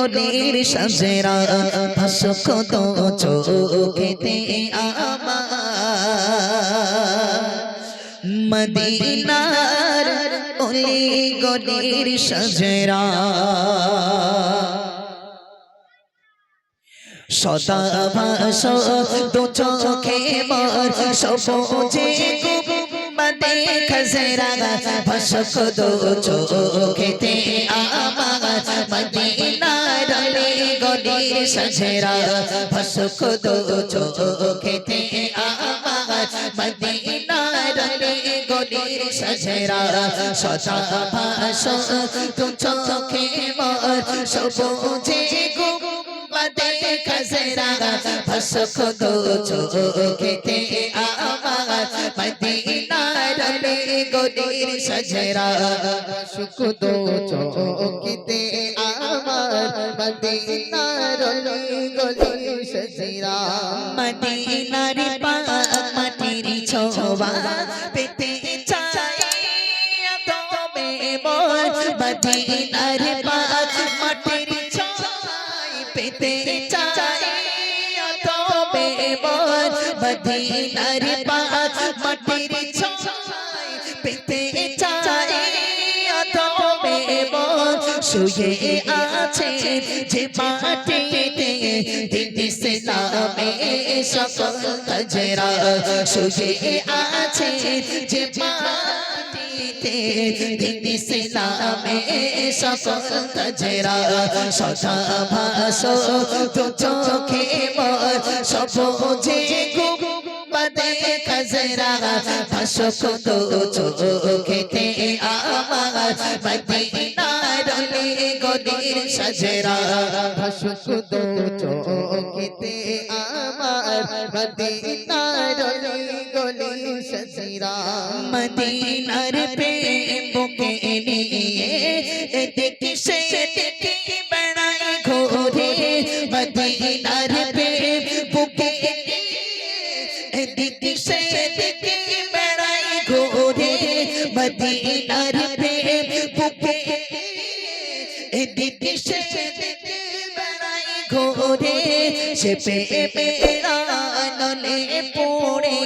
গলের সাজরা ভাষক দো চোখে আমার। মদিনার বলে গলের সাজরা। সদা ভাস দু চোখে মর, সবুজে গুম্বদে খজরা, ভাসক দু চোখেতে সজরা ভাসক দু চোখেতে আমার মদিনার গলির সজরা সদা ভাস দু চোখে মর। সবুজে গুম্বদে খজরা ভাসক দু চোখেতে আমার মদিনার গলির সজরা ভাসক দু চোখেতে আমার মদিনার রে গলির সজরা মদিনার পাক মাটির ছোবা পেতে চাই তবে মোর মদিনার পাক মাটির ছাই পেতে চাই তবে মোর মদিনার পাক শুয়ে আছে যে মাটিতে দিন ইসলামে সকল কজরা শুয়ে আছে যে মাটিতে দিন ইসলামে সকল কজরা সদা ভাস তো চোখে মর সবুজে গুম্বদে কজরা ভাসক তো চোখেতে আমার গলির সজরা ভাসক তো চোখেতে আমার মদিনার রে গলির সজরা মদিনার প্রেম বুকে নিয়ে দেখি সে দেখি বেড়াই ঘোরে মদিনার এদিকে সে দেখি বেড়াই ঘোরে, সে পেপে নলে পড়ে।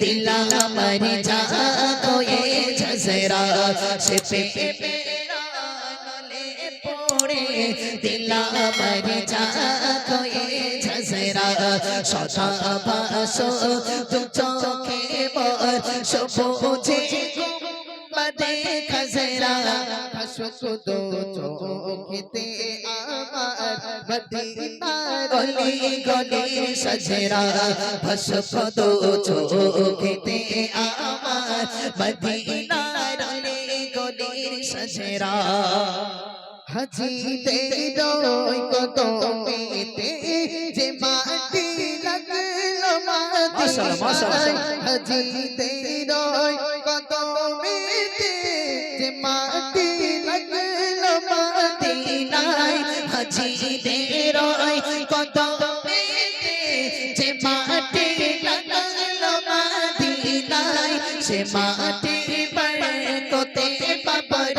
দিলা আমার যা হয়ে ঝসরা সে পেপে নলে পড়ে। দিলা আমার সদা ভাস তু চোখে মর সবুজে খজরা ভাসক দো চোখেতে আমার মদিনার গলি গলি সজরা ভাসক দো চোখেতে আমার মদিনার রে গলির সজরা হাজি তেরোই কদমেতে যে মাটি লাগল মাশাআল্লাহ, মাশাআল্লাহ। হাজি তেরোই কদমেতে মাটি বরকতে বাবার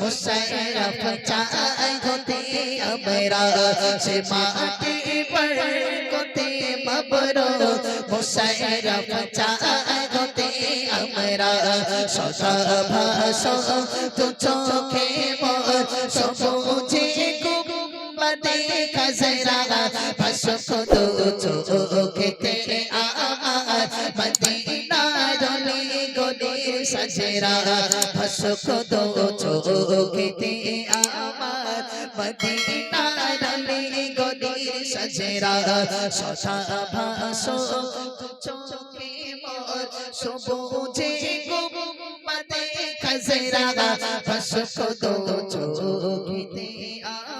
মুশারফ চাই হতে আমরা সে মাটি বরকতে বাবার মুশারফ চাই হতে আমরা সদা ভাস তু চোখে মোর, সবুজে গুম্বদে খজরা। ভাসক তু চোখেতে আমার মদিনার রে সজরা ভাসক তু চোখেতে আমার মদিনার রে গলির সজরা। ভাস তু চোখে মোর, সবুজে গুম্বদে খজরা। ভাসক তু চোখেতে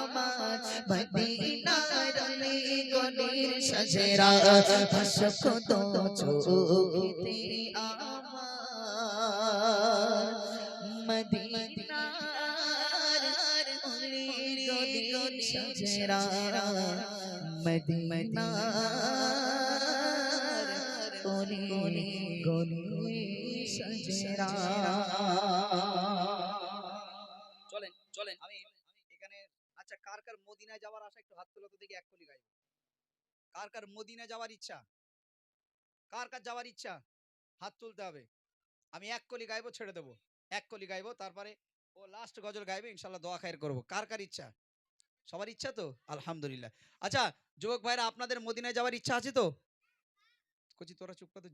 আমার মদিনার রে গলির গলির সজরা তো চোখতে আমার গলির সজরা। চলেন চলেন, আমি এখানে আচ্ছা কার কার মদিনায় যাওয়ার আশা একটু হাত তো দেখি, এক কলি গাইবো। কার কার যাওয়ার ইচ্ছা? কার কার যাওয়ার ইচ্ছা? হাত তুলতে হবে। আমি এক কলি গাইবো, ছেড়ে দেবো। এক কলি গাইবো, তারপরে ও লাস্ট গজল গাইবে, ইনশাল্লাহ দোয়া খায়ের করব। কার কার ইচ্ছা? সবার ইচ্ছা তো? আলহামদুলিল্লাহ। আচ্ছা যুবক ভাইরা, আপনাদের মদিনায় যাওয়ার ইচ্ছা আছে তো? কচি, তোরা চুপ করে